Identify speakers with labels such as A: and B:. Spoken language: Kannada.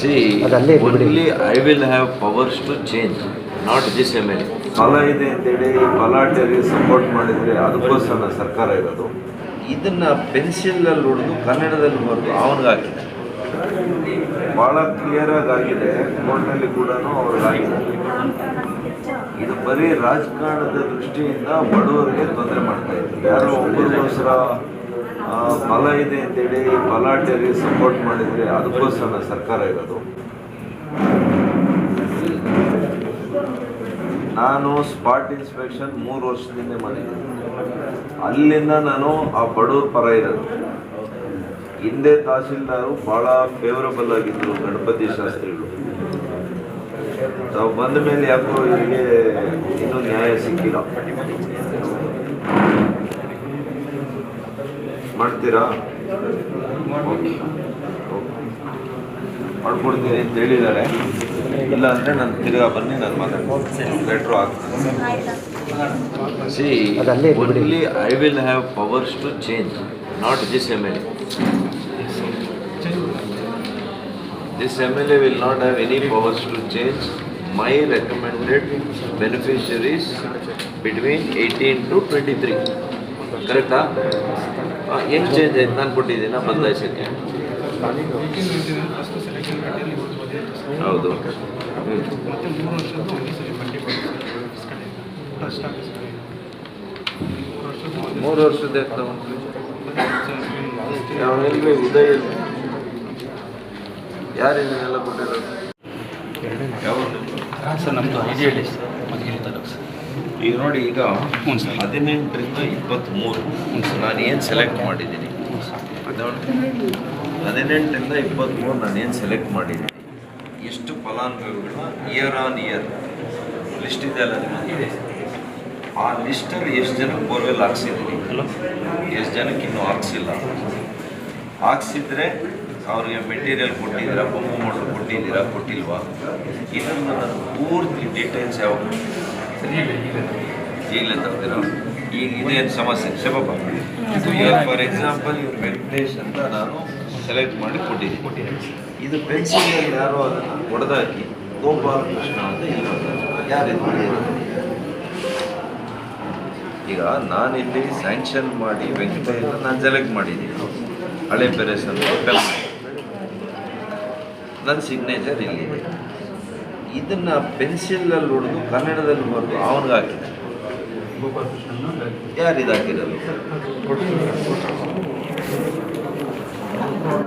A: See,
B: ಅದಲ್ಲೇ I will
A: only powers to change not this this MLA. ಫಲ ಇದೆ ಅಂತೇಳಿ ಈ ಸಪೋರ್ಟ್ ಮಾಡಿದರೆ ಅದಕ್ಕೋಸ್ಕರ ಸರ್ಕಾರ ಇರೋದು. ಇದನ್ನು ಪೆನ್ಸಿಲ್ ಅಲ್ಲಿ ಹೊಡೆದು ಕನ್ನಡದಲ್ಲಿ ಬರೆದು ಅವನಿಗೆ ಹಾಕಿದೆ. ಬಹಳ ಕ್ಲಿಯರ್ ಆಗಿ ಆಗಿದೆ ಕೋರ್ಟ್ನಲ್ಲಿ ಕೂಡ ಅವ್ರಿಗಾಗಿದೆ ಇದು ಬರೀ ರಾಜಕಾರಣದ ದೃಷ್ಟಿಯಿಂದ ಬಡವರಿಗೆ ತೊಂದರೆ ಮಾಡ್ತಾ ಇದ್ದಾರೆ. ಯಾರೋ ಒಬ್ಬರಿಗೋಸ್ಕರ ಫಲ ಇದೆ ಅಂತೇಳಿ ಬಲಾಢ್ಯರಿಗೆ ಸಪೋರ್ಟ್ ಮಾಡಿದರೆ ಅದಕ್ಕೋಸ್ಕರ ಸರ್ಕಾರ ಇರೋದು. ನಾನು ಸ್ಪಾಟ್ ಇನ್ಸ್ಪೆಕ್ಷನ್ ಮೂರು ವರ್ಷದಿಂದ ಮಾಡಿದ್ದೀನಿ. ಅಲ್ಲಿಂದ ನಾನು ಆ ಬಡವ್ರ ಪರ ಇರೋದು. ಹಿಂದೆ ತಹಸೀಲ್ದಾರು ಭಾಳ ಫೇವರಬಲ್ ಆಗಿದ್ದರು ಗಣಪತಿ ಶಾಸ್ತ್ರಿಗಳು. ತಾವು ಬಂದ ಮೇಲೆ ಯಾಕೋ ಇವರಿಗೆ ಇನ್ನೂ ನ್ಯಾಯ ಸಿಕ್ಕಿಲ್ಲ. ಮಾಡ್ತೀರಾ ಓಕೆ. ಓಕೆ. ಮಾಡ್ಕೊಡ್ತೀನಿ ಅಂತ ಹೇಳಿದ್ದಾರೆ ಇಲ್ಲ ಅಂದರೆ ನಾನು ತಿರ್ಗಾ ಬನ್ನಿ ನಾನು ಮಾತಾಡ್ತೀನಿ ಲೆಟ್ರು ಹಾಕ್ತೀನಿ see. Only I will have powers to change not this M L A will not have any powers to change my recommended beneficiaries between eighteen to 18 three 23. ಕರೆಕ್ಟಾ ಏನ್ ಚೇಂಜ್ ಆಯ್ತು? ನಾನು ಕೊಟ್ಟಿದ್ದೀನ ಬದಲಾಯಿಸಕ್ಕೆ ಹೌದು.
C: ಮೂರು
A: ವರ್ಷದ ಉದಯ ಯಾರು ಇದನ್ನೆಲ್ಲ ಕೊಟ್ಟಿರೋದು?
C: ಸರ್ ನಮ್ಮದು ಐಡಿಯಲ್ ಮಧುಗಿರಿ ತಾಲೂಕು ಸರ್.
A: ಈಗ ನೋಡಿ ಈಗ. ಹದಿನೆಂಟರಿಂದ ಇಪ್ಪತ್ತ್ಮೂರು ನಾನು ಏನು ಸೆಲೆಕ್ಟ್ ಮಾಡಿದ್ದೀನಿ? ಹದಿನೆಂಟರಿಂದ ಇಪ್ಪತ್ತ್ಮೂರು ನಾನು ಏನು ಸೆಲೆಕ್ಟ್ ಮಾಡಿದ್ದೀನಿ? ಎಷ್ಟು ಫಲಾನುಭವಿಗಳನ್ನ ಇಯರ್ ಆನ್ ಇಯರ್ ಲಿಸ್ಟ್ ಇದೆ ಅಲ್ಲ ನಿಮಗೆ ಆ ಲಿಸ್ಟಲ್ಲಿ ಎಷ್ಟು ಜನ ಬೋರ್ವೆಲ್ ಹಾಕ್ಸಿದ್ದೀನಿ ಎಷ್ಟು ಜನಕ್ಕೆ ಇನ್ನೂ ಹಾಕ್ಸಿಲ್ಲ? ಹಾಕ್ಸಿದ್ರೆ ಅವ್ರಿಗೆ ಮೆಟೀರಿಯಲ್ ಕೊಟ್ಟಿದ್ದೀರಾ ಪಂಪು ಮೋಟ್ರ್ ಕೊಟ್ಟಿದ್ದೀರಾ ಕೊಟ್ಟಿಲ್ವಾ? ಇದನ್ನು ನಾನು ಪೂರ್ತಿ ಡೀಟೇಲ್ಸ್ ಯಾವ ಈಗಲೇ ತರ್ತೀರಾ ಈಗ ಇದೇನು ಸಮಸ್ಯೆ ಶಬಪ್ಪ ಫಾರ್ ಎಕ್ಸಾಂಪಲ್ ಇವ್ರ ವೆಂಕಟೇಶ್ ಅಂತ ನಾನು ಸೆಲೆಕ್ಟ್ ಮಾಡಿ ಕೊಟ್ಟಿದ್ದೀನಿ.
C: ಕೊಟ್ಟಿದ್ದೀನಿ
A: ಇದು ಪೆನ್ಸಿಲ್ ಯಾರೋ ಅದನ್ನು ಹೊಡೆದಾಕಿ ಗೋಪಾಲ ಕೃಷ್ಣ ಅಂತ ಇಲ್ಲ ಯಾರು ಈಗ ನಾನಿಲ್ಲಿ ಸ್ಯಾಂಕ್ಷನ್ ಮಾಡಿ ವೆಂಕಟೇಶ್ ನಾನು ಸೆಲೆಕ್ಟ್ ಮಾಡಿದ್ದೀನಿ. ಹಳೆ ಪೆರೆಸ್ ಅಂತ ನನ್ನ ಸಿಗ್ನೇಚರ್ ಇಲ್ಲಿದೆ. ಇದನ್ನು ಪೆನ್ಸಿಲಲ್ಲಿ ಹೊಡೆದು ಕನ್ನಡದಲ್ಲಿ ಬರೆದು ಅವನಿಗೆ ಹಾಕಿದೆ
C: ಗೋಪಾಲಕೃಷ್ಣನ್
A: ಯಾರಿದು ಹಾಕಿರೋದು